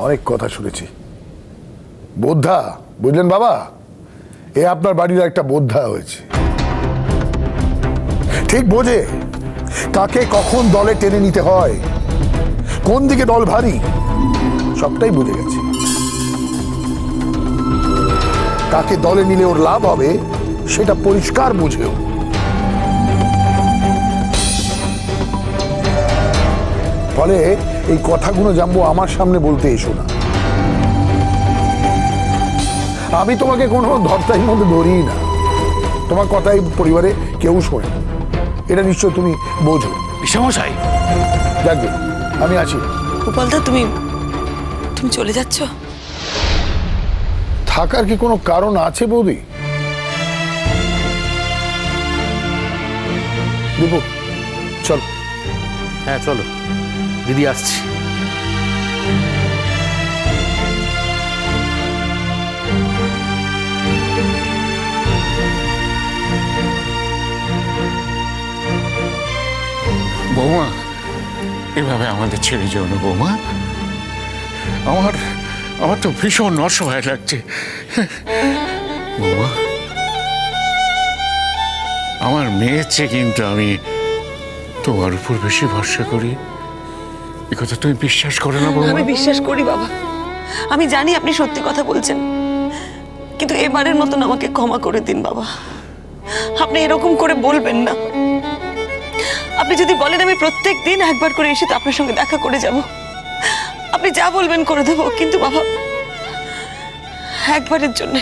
অনেক কথা শুনেছি। বোদ্ধা, বুঝলেন বাবা? এ আপনার বাড়ির একটা বোদ্ধা হয়েছে। ঠিক বোঝে? কাকে কখন দলে টেনে নিতে হয়? কোন দিকে দল ভারী? সবটাই বুঝে গেছে। কাকে দলে নিলে ওর লাভ হবে, সেটা পরিষ্কার বুঝেও। ফলে এই কথাগুলো জানব আমার সামনে বলতে এসো না। আমি তোমাকে কোনো ধর্তার মধ্যে ধরিই না। তোমার কথাই পরিবারে কেউ শোনে এটা নিশ্চয় তুমি বোঝো। বিষমশাই যাকে আমি আছি। গোপালদা তুমি তুমি চলে যাচ্ছ? থাকার কি কোনো কারণ আছে বৌদি? দীপু চল। হ্যাঁ চলো। দিদি আসছি। বৌমা, এভাবে আমাদের ছেড়ে যেও না বৌমা। আমার আমার তো ভীষণ অসহায় লাগছে। বৌমা, আমার মেয়ের চেয়ে কিন্তু আমি তোমার উপর বেশি ভরসা করি। এ কথা তুমি বিশ্বাস করো না, বৌমা। আমি বিশ্বাস করি, বাবা। আমি জানি আপনি সত্যি কথা বলছেন। কিন্তু এবারের মতন আমাকে ক্ষমা করে দিন, বাবা। আপনি এরকম করে বলবেন না। আপনি যদি বলেন আমি প্রত্যেক দিন একবার করে এসে তো আপনার সঙ্গে দেখা করে যাব। আপনি যা বলবেন করে দেবো, কিন্তু বাবা, একবারের জন্য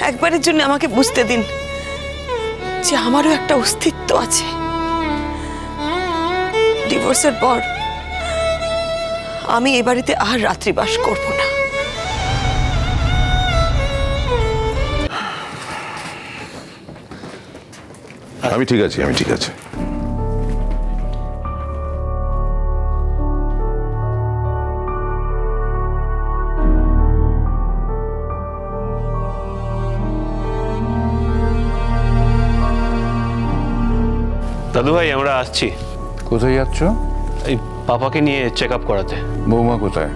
একবারের জন্য আমাকে বুঝতে দিন যে আমারও একটা অস্তিত্ব আছে। ডিভোর্সের পর আমি এ বাড়িতে আর রাত্রিবাস করব না। আমি ঠিক আছি আমি ঠিক আছি। দাদু ভাই আমরা আসছি। কোথায় যাচ্ছ? এই পাপাকে নিয়ে চেক আপ করাতে। বৌমা কোথায়?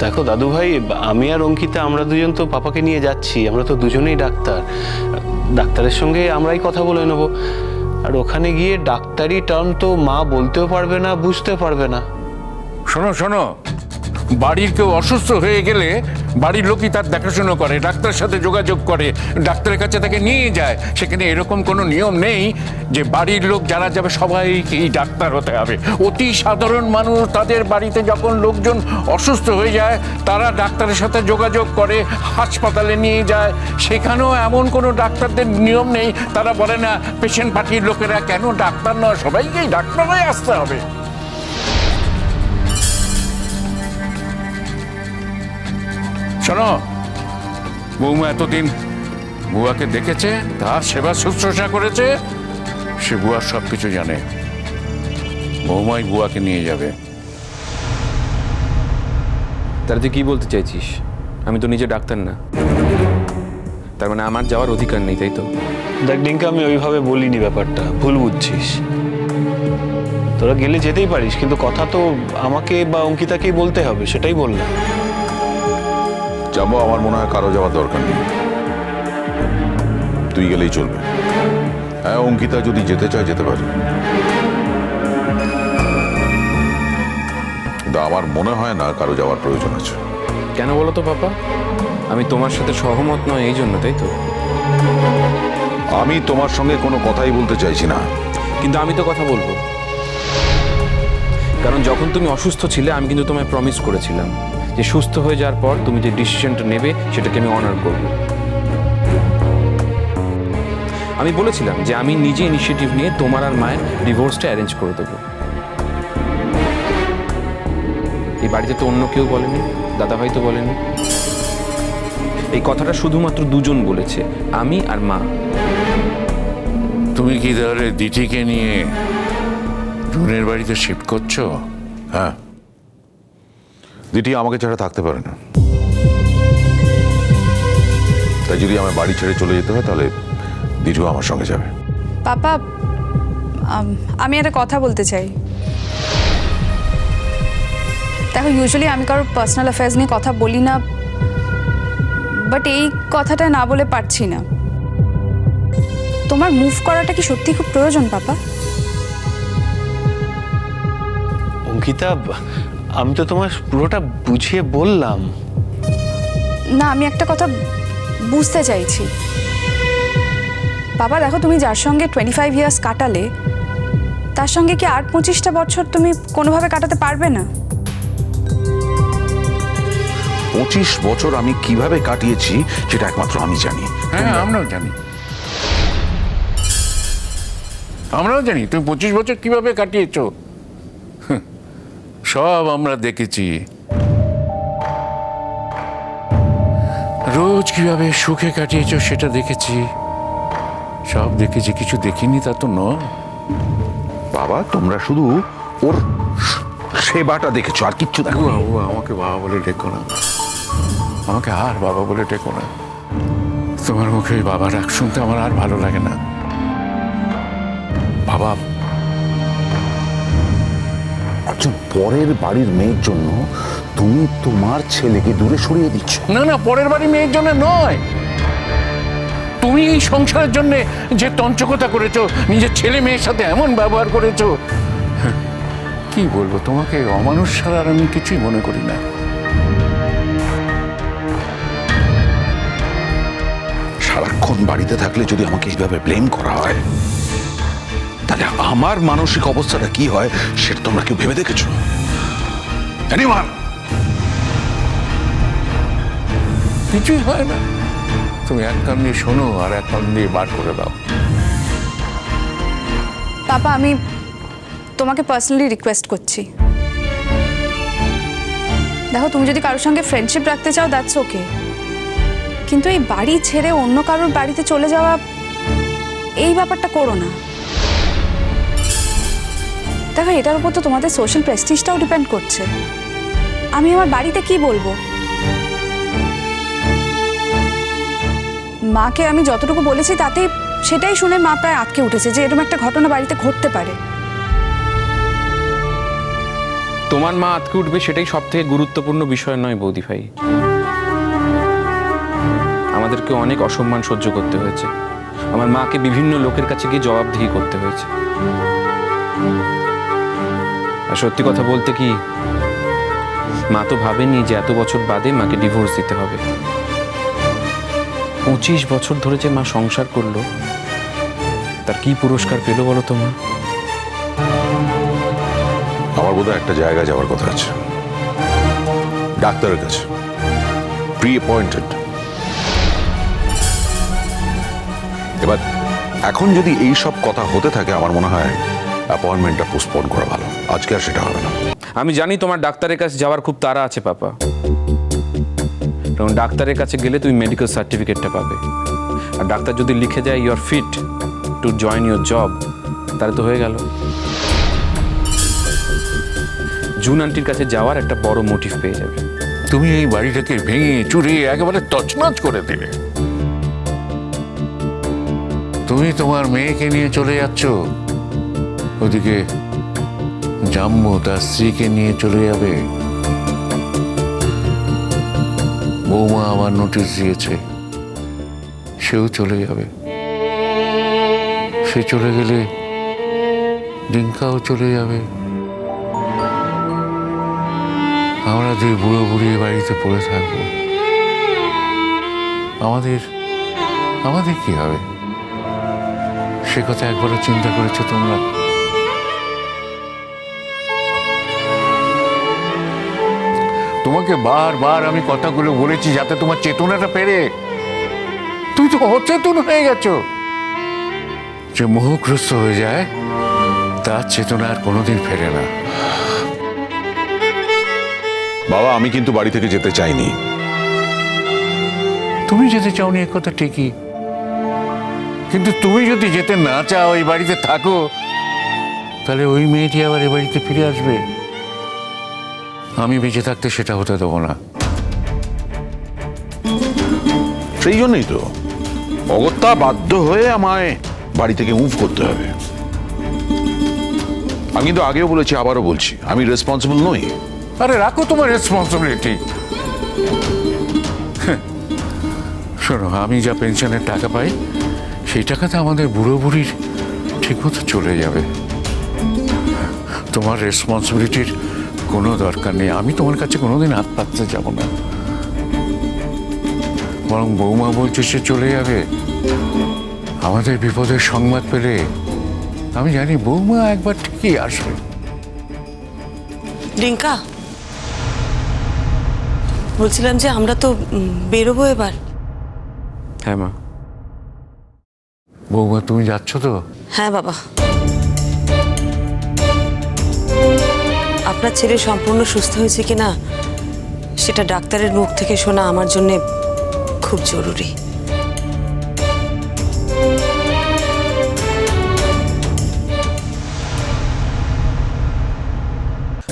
দেখো দাদু ভাই আমি আর অঙ্কিতা আমরা দুজন তো পাপাকে নিয়ে যাচ্ছি আমরা তো দুজনেই ডাক্তার। ডাক্তারের সঙ্গে আমরাই কথা বলে নেব। আর ওখানে গিয়ে ডাক্তারি টার্ম তো মা বলতেও পারবে না বুঝতে পারবে না। শোনো শোনো বাড়ির কেউ অসুস্থ হয়ে গেলে বাড়ির লোকই তার দেখাশুনো করে, ডাক্তারের সাথে যোগাযোগ করে, ডাক্তারের কাছে তাকে নিয়ে যায়। সেখানে এরকম কোনো নিয়ম নেই যে বাড়ির লোক যারা যাবে সবাইকেই ডাক্তার হতে হবে। অতি সাধারণ মানুষ তাদের বাড়িতে যখন লোকজন অসুস্থ হয়ে যায়, তারা ডাক্তারের সাথে যোগাযোগ করে, হাসপাতালে নিয়ে যায়। সেখানেও এমন কোনো ডাক্তারদের নিয়ম নেই। তারা বলে না, পেশেন্ট পার্টির লোকেরা কেন ডাক্তার নয়? সবাইকেই ডাক্তার হয়ে আসতে হবে। শোনো বৌমা এতদিন বুয়াকে দেখেছে তার সেবা শুশ্রূষা করেছে সে বুয়ার সব কিছু জানে। বৌমাই বুয়াকে নিয়ে যাবে। তারা তুই কি বলতে চাইছিস? আমি তো নিজে ডাক্তার না। তার মানে আমার যাওয়ার অধিকার নেই তাই তো? দেখ ডিঙ্কা আমি ওইভাবে বলিনি ব্যাপারটা। ভুল বুঝছিস। তোরা গেলে যেতেই পারিস কিন্তু কথা তো আমাকে বা অঙ্কিতাকেই বলতে হবে সেটাই বললাম। যাব আমার মনে হয় কারও যাওয়ার দরকার নেই। তুই গেলেই চলবে। হ্যাঁ অঙ্কিতা যদি যেতে চায় যেতে পারে। কিন্তু আমার মনে হয় না কারও যাওয়ার প্রয়োজন আছে। কেন বলো তো পাপা? আমি তোমার সাথে সহমত নয় এই জন্য তাই তো? আমি তোমার সঙ্গে কোনো কথাই বলতে চাইছি না। কিন্তু আমি তো কথা বলব। কারণ যখন তুমি অসুস্থ ছিলে আমি কিন্তু তোমায় প্রমিস করেছিলাম। যে সুস্থ হয়ে যাওয়ার পর তুমি যে ডিসিশনটা নেবে, সেটাকে আমি অনার করব। আমি বলেছিলাম যে আমি নিজে ইনিশিয়েটিভ নিয়ে তোমার আর মায়ের ডিভোর্সটা অ্যারেঞ্জ করে দেবো। এই বাড়িতে তো অন্য কেউ বলেনি দাদা ভাই তো বলেনি। এই কথাটা শুধুমাত্র দুজন বলেছে, আমি আর মা। তুমি কি তাহলে দিঠিকে নিয়ে রুনের বাড়িতে শিফট করছ? হ্যাঁ। দিটি আমাকে ছাড়া থাকতে পারে না। তাই যদি আমার বাড়ি ছেড়ে চলে যেতে হয় তাহলে দিটিও আমার সঙ্গে যাবে। পাপা আমি একটা কথা বলতে চাই। দেখো ইউজুয়ালি আমি কারোর পার্সোনাল অ্যাফেয়ার্স নিয়ে কথা বলি না বাট এই কথাটা না বলে পারছি না। তোমার মুভ করাটা কি সত্যি খুব প্রয়োজন পাপা? অঙ্কিতা আমি তো তোমার পুরোটা বুঝিয়ে বললাম। না আমি একটা কথা বুঝতে চাইছি। বাবা দেখো তুমি যার সঙ্গে টোয়েন্টি ফাইভ ইয়ার্স কাটালে তার সঙ্গে কি আর পঁচিশটা বছর তুমি কোনোভাবে কাটাতে পারবে না? পঁচিশ বছর আমি কীভাবে কাটিয়েছি সেটা একমাত্র আমি জানি। হ্যাঁ আমরাও জানি। আমরাও জানি তুমি পঁচিশ বছর কীভাবে কাটিয়েছ? সব আমরা দেখেছি। রোজ কীভাবে সুখে কাটিয়েছ সেটা দেখেছি। সব দেখেছি কিছু দেখিনি তা তো নয়। বাবা তোমরা শুধু ওর সেবাটা দেখেছ আর কিচ্ছু দেখো বাবু আমাকে বাবা বলে ডেকো না। আমাকে আর বাবা বলে ডেকো না। তোমার মুখে ওই বাবা ডাক শুনতে আমার আর ভালো লাগে না। বাবা একজন পরের বাড়ির মেয়ের জন্য তুমি তোমার ছেলেকে দূরে সরিয়ে দিচ্ছ। না না পরের বাড়ি মেয়ের জন্য নয়। তুমি এই সংসারের জন্য যে তঞ্চকতা করেছ নিজের ছেলে মেয়ের সাথে এমন ব্যবহার করেছ হ্যাঁ, কি বলব তোমাকে অমানুষ ছাড়া আর আমি কিছুই মনে করি না। সারাক্ষণ বাড়িতে থাকলে যদি আমাকে এইভাবে ব্লেম করা হয় তাহলে আমার মানসিক অবস্থাটা কি হয় সেটা তোমরা কেউ ভেবে দেখেছ? কিছুই হয় না। তুমি এক কান দিয়ে শোনো আর এক কান দিয়ে বার করে দাও। পাপা আমি তোমাকে পার্সোনালি রিকোয়েস্ট করছি। দেখো তুমি যদি কারোর সঙ্গে ফ্রেন্ডশিপ রাখতে চাও দ্যাটস ওকে কিন্তু এই বাড়ি ছেড়ে অন্য কারোর বাড়িতে চলে যাওয়া এই ব্যাপারটা করো না। দেখো, এটার উপর তো তোমাদের সোশ্যাল প্রেস্টিজটাও ডিপেন্ড করছে। আমি আমার বাড়িতে কি বলব? মাকে আমি যতটুকু বলেছি তাতে সেটাই শুনে মা প্রায় আটকে উঠেছে যে এরকম একটা ঘটনা বাড়িতে ঘটতে পারে। তোমার মা আতকে উঠবে সেটাই সব থেকে গুরুত্বপূর্ণ বিষয় নয় বৌদি ভাই। আমাদেরকে অনেক অসম্মান সহ্য করতে হয়েছে। আমার মাকে বিভিন্ন লোকের কাছে গিয়ে জবাবদিহি করতে হয়েছে। আর সত্যি কথা বলতে কি, মা তো ভাবেনি যে এত বছর বাদে মাকে ডিভোর্স দিতে হবে। পঁচিশ বছর ধরে যে মা সংসার করল, তার কি পুরস্কার পেল বলো তো মা? আমার বোধহয় একটা জায়গায় যাওয়ার কথা আছে। ডাক্তারের কাছে। প্রি অ্যাপয়েন্টেড এবার, এখন যদি এই সব কথা হতে থাকে, আমার মনে হয় অ্যাপয়েন্টমেন্টটা পোস্টপোন করা ভালো। আজকে আর সেটা হবে না। আমি জানি তোমার ডাক্তারের কাছে যাওয়ার খুব তাড়া আছে পাপা। কারণ ডাক্তারের কাছে গেলে তুমি মেডিকেল সার্টিফিকেটটা পাবে। আর ডাক্তার যদি লিখে দেয় you are fit to join your job তাহলে তো হয়ে গেল। জুন আন্টির কাছে যাওয়ার একটা বড় মোটিভ পেয়ে যাবে। তুমি এই বাড়িটাকে ভেঙে চুরিয়ে একেবারে তছনছ করে দিলে। তুমি তোমার মেয়েকে নিয়ে চলে যাচ্ছ। ওদিকে জাম্মু তার স্ত্রীকে নিয়ে চলে যাবে। বৌমা আমার নোটিশ দিয়েছে, সেও চলে যাবে। সে চলে গেলে ডিঙ্কাও চলে যাবে। আমরা দুই বুড়ো বুড়ি এ বাড়িতে পড়ে থাকব। আমাদের আমাদের কি হবে? সে কথা একবারও চিন্তা করেছ তোমরা? তোমাকে বারবার আমি কথাগুলো বলেছি যাতে তোমার চেতনাটা পেরে তুই তো অচেতন হয়ে গেছো। যে মোহগ্রস্ত হয়ে যায় তার চেতনা আর কোনোদিন ফেরে না। বাবা আমি কিন্তু বাড়ি থেকে যেতে চাইনি। তুমি যেতে চাওনি এ কথা ঠিকই। কিন্তু তুমি যদি যেতে না চাও এই বাড়িতে থাকো তাহলে ওই মেয়েটি আবার এ বাড়িতে ফিরে আসবে। আমি বেঁচে থাকতে সেটা হতে দেবো না। সেই জন্যই তো। অগত্যা বাধ্য হয়ে আমায় বাড়ি থেকে মুভ করতে হবে। আমি কিন্তু আগেও বলেছি আবারও বলছি আমি রেসপন্সিবল নই। আরে রাখো তোমার রেসপন্সিবিলিটি শোনো আমি যা পেনশনের টাকা পাই সেই টাকাতে আমাদের বুড়ো বুড়ির ঠিকমতো চলে যাবে। তোমার রেসপন্সিবিলিটির কোনো দরকার নেই। আমি তোমার কাছে কোনোদিন হাত পাততে যাব না। বরং বৌমা বলছে সে চলে যাবে। আমাদের বিপদের সংবাদ পেলে আমি জানি বৌমা একবার ঠিকই আসবে। রিঙ্কা বলছিলাম যে আমরা তো বেরোবো এবার। হ্যাঁ মা। বৌমা তুমি যাচ্ছ তো? হ্যাঁ বাবা। আপনার ছেলে সম্পূর্ণ সুস্থ হয়েছে কিনা সেটা ডাক্তারের মুখ থেকে শোনা আমার জন্য খুব জরুরি।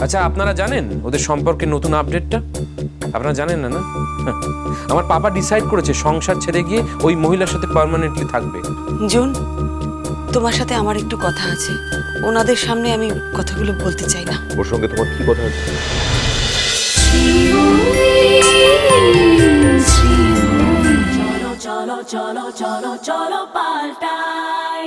আচ্ছা আপনারা জানেন ওদের সম্পর্কে নতুন আপডেটটা? আপনারা জানেন না না? হ্যাঁ। আমার পাপা ডিসাইড করেছে সংসার ছেড়ে গিয়ে ওই মহিলার সাথে পার্মানেন্টলি থাকবে। জুন তোমার সাথে আমার একটু কথা আছে। ওনাদের সামনে আমি কথাগুলো বলতে চাই না। ওর সঙ্গে তোমার কি কথা আছে? চলো চলো চলো চলো পাল্টাই।